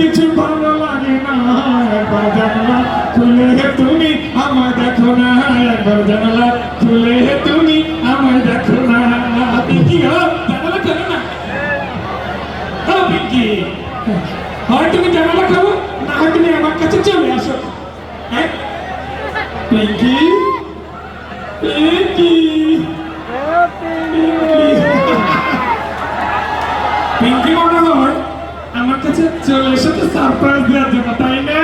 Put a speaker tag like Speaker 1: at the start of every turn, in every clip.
Speaker 1: কিছু ভালো লাগে না একবার জানলা খুলে তুমি আমায় দেখো না একবার জানলা খুলে তুমি আমায় দেখো না পিঙ্কি হো জানালা খোলো না ও পিঙ্কি হয় তুমি জানালা খোলো না হয় তুমি আমার কাছে চলে আসো হ্যাঁ পিঙ্কি পিঙ্কি পিঙ্কি মনে হয় আমার কাছে চলে সারপ্রাইজ দেওয়ার জন্য তাই না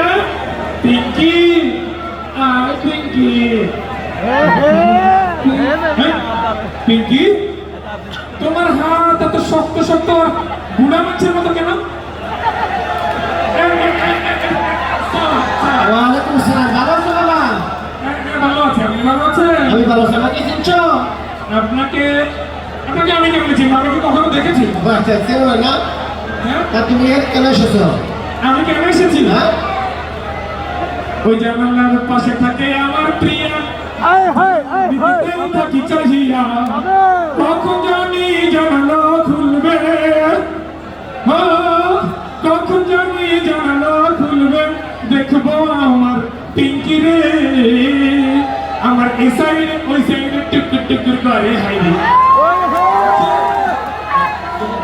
Speaker 1: পিঙ্কি আয় পিঙ্কি? পিঙ্কি তোমার হাত এত শক্ত শক্ত বুড়া মাছের মতো কেন? হ্যাঁ, আপনাকে আপনাকে আমি কেমন চিনি আপনাকে কখনো দেখেছি?
Speaker 2: আচ্ছা না। তা তুমি কেন এসেছ
Speaker 1: আমি কেন এসেছি
Speaker 2: হ্যাঁ
Speaker 1: ওই জানালার পাশে থাকে আমার প্রিয়া বিকেল থাকি চাহিয়া কখন জানি জানালা খুলবে কখন জানি জানালা খুলবে দেখব আমার পিঙ্কি রে আমার এই সাইডে ওই সাইডে টুকুর টুকুর করে হাইরে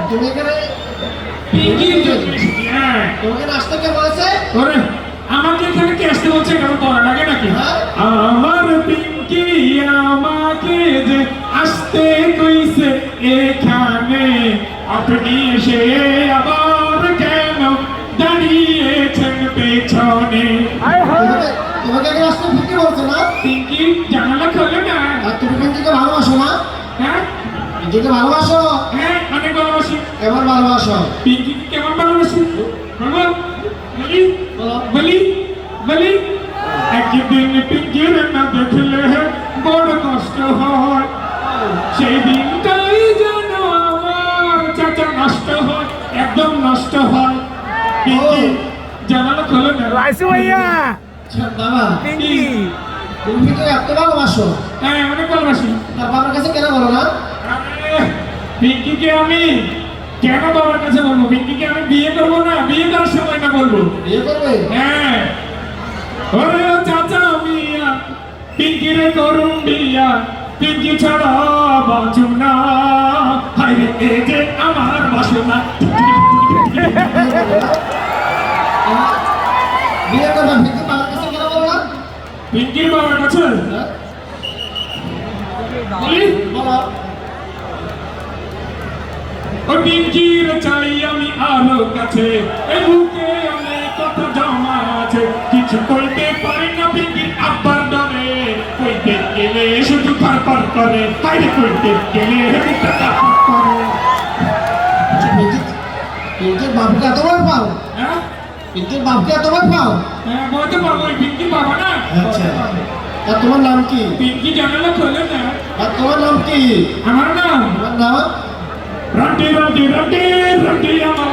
Speaker 2: তুমি এখানে
Speaker 1: পিঙ্কির জন্য এসেছি, হ্যাঁ
Speaker 2: তোমাকে আসতে কে বলেছে?
Speaker 1: ওরে আমাকে এখানে কে আসতে বলছে? কারণ পড়া লাগে নাকি?
Speaker 2: হ্যাঁ?
Speaker 1: আমার পিঙ্কি আমাকে যে আসতে কইছে এখানে আপনি এসে আবার কেন দাঁড়িয়েছেন পেছনে?
Speaker 2: তোমাকে এখানে আসতে ফিরতে বলছে না?
Speaker 1: পিঙ্কি জানালা খোলে না।
Speaker 2: আর তুমি পিঙ্কিকে ভালোবাসো না?
Speaker 1: হ্যাঁ?
Speaker 2: পিঙ্কিকে ভালোবাসো?
Speaker 1: হ্যাঁ অনেক ভালোবাসি।
Speaker 2: এবার ভালোবাসো?
Speaker 1: পিঙ্কি কেমন ভালোবাসি? বলি বলি
Speaker 2: বলি
Speaker 1: একদিন পিঙ্কির না দেখলে বড় কষ্ট হয় সেই দিনটাই যেন আমার চাচা নষ্ট হয় একদম নষ্ট হয় জানালা খোলো না
Speaker 3: রাইসু ভাইয়া
Speaker 2: আচ্ছা, বাবা
Speaker 3: পিঙ্কি
Speaker 2: তুমি এত ভালোবাসো?
Speaker 1: হ্যাঁ অনেক ভালোবাসি।
Speaker 2: তার বাবার কাছে কেন বলো না?
Speaker 1: পিঙ্কিকে আমি কেন বাবার কাছে বলব? পিঙ্কিকে আমি বিয়ে করব না? বিয়ে করার সময় বলব
Speaker 2: বিয়ে করবে?
Speaker 1: হ্যাঁ। ওরে চাচা মিয়া পিঙ্কি করুন বিয়া। পিঙ্কি ছাড়া বাঁচু না। হাই এ যে আমার বাসনা।
Speaker 2: বিয়ে করবে? পিঙ্কি বাবার কাছে কেন বলো না?
Speaker 1: পিঙ্কির বাবার কাছে? বলি। রে চাই আমি আরও কাছে। এই বুকে অনেক কথা জমা আছে। কিছু কইতে পারি না পিঙ্কি আব্বার ডরে কইতে গেলে শুধু পার পার করে। হাই রে কইতে গেলে পার করে।
Speaker 2: পিঙ্কির বাবুকে এতবার পাও?
Speaker 1: হ্যাঁ?
Speaker 2: পিঙ্কির বাবুকে এতবার পাও?
Speaker 1: হ্যাঁ বলতে পারব ওই পিঙ্কি বাবা না।
Speaker 2: আচ্ছা। আর তোমার নাম কি?
Speaker 1: পিঙ্কি জানালা খোলে না।
Speaker 2: আর তোমার নাম কি?
Speaker 1: আমার নাম?
Speaker 2: তোমার নাম?
Speaker 1: ರೊಟ್ಟಿ ರೊಟ್ಟಿ ರೊಟ್ಟಿ ರೊಟ್ಟಿ ಅಮ್ಮ